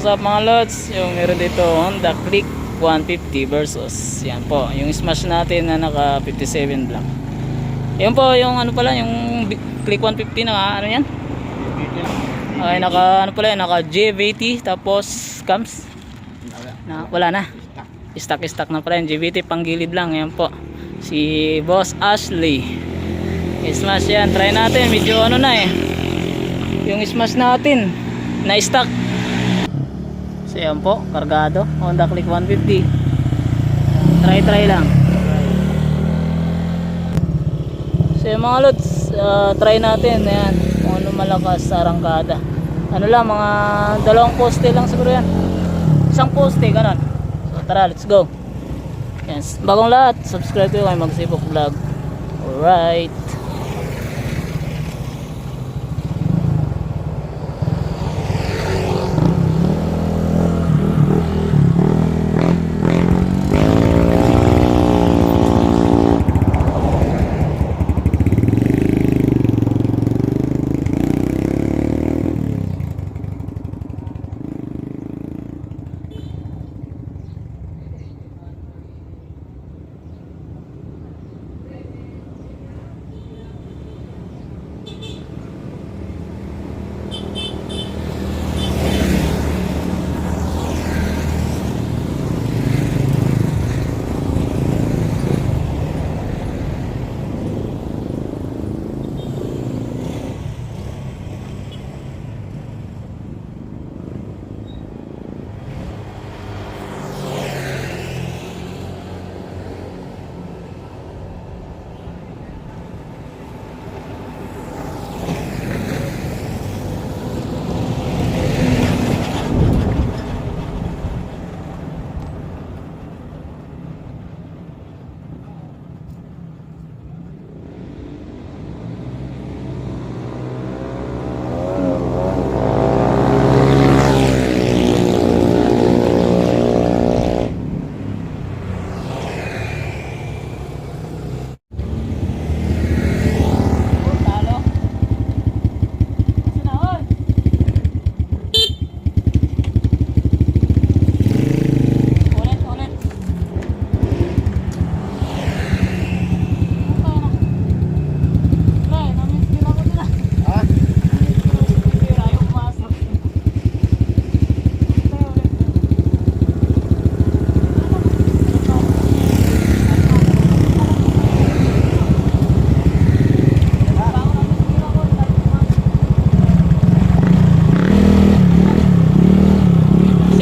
what's up mga lods? Yung meron dito Honda Click 150 versus yan po, yung smash natin na naka 57 black. Yan po yung ano pala, yung Click 150 na ano yan? Okay, naka ano pala yan, naka JVT tapos cams. Na, wala na. Stock stock na pala yung JVT panggilid lang yan po. Si Boss Ashley. Smash yan, try natin. Medyo ano na eh. Yung smash natin na stock. So yan po, kargado. Honda Click 150. Try try lang. So yung mga lods, ah, try natin. Ayan, kung ano malakas sa arangkada. Ano lang, mga dalawang poste lang siguro yan. Isang poste, ganun. So tara, let's go. Yes. Bagong lahat, subscribe kayo kay Magsipok Vlog. Alright.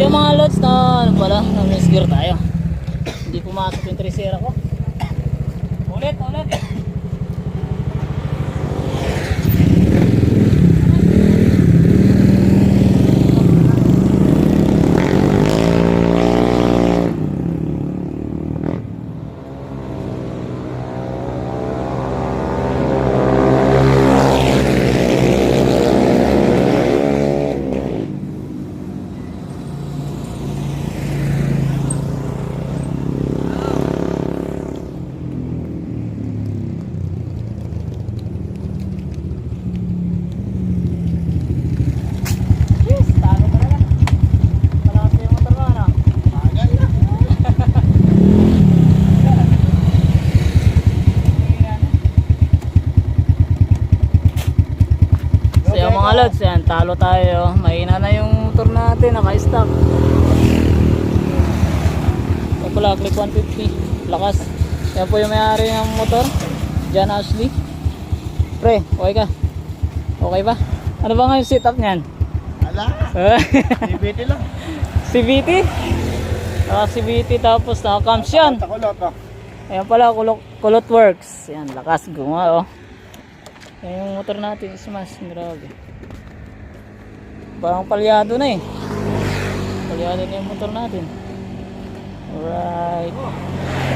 Yung mga lots na ano pala, na miss gear tayo. Hindi pumasok yung tresera ko. Ulit, ulit. Mga lods, yan, talo tayo. Mahina na yung motor natin, naka-stock. Ito pala, click 150. Lakas. Yan po yung may-ari ng motor. John Ashley. Pre, okay ka? Okay ba? Ano ba nga yung setup niyan? Ala. CBT lang. CVT? Naka CVT tapos naka-cams yan. Oh. Ayan pala, kulot, kulot works. Yan, lakas gumawa oh eh, yung motor natin smash grabe. Parang palyado na eh. Palyado na yung motor natin. Alright.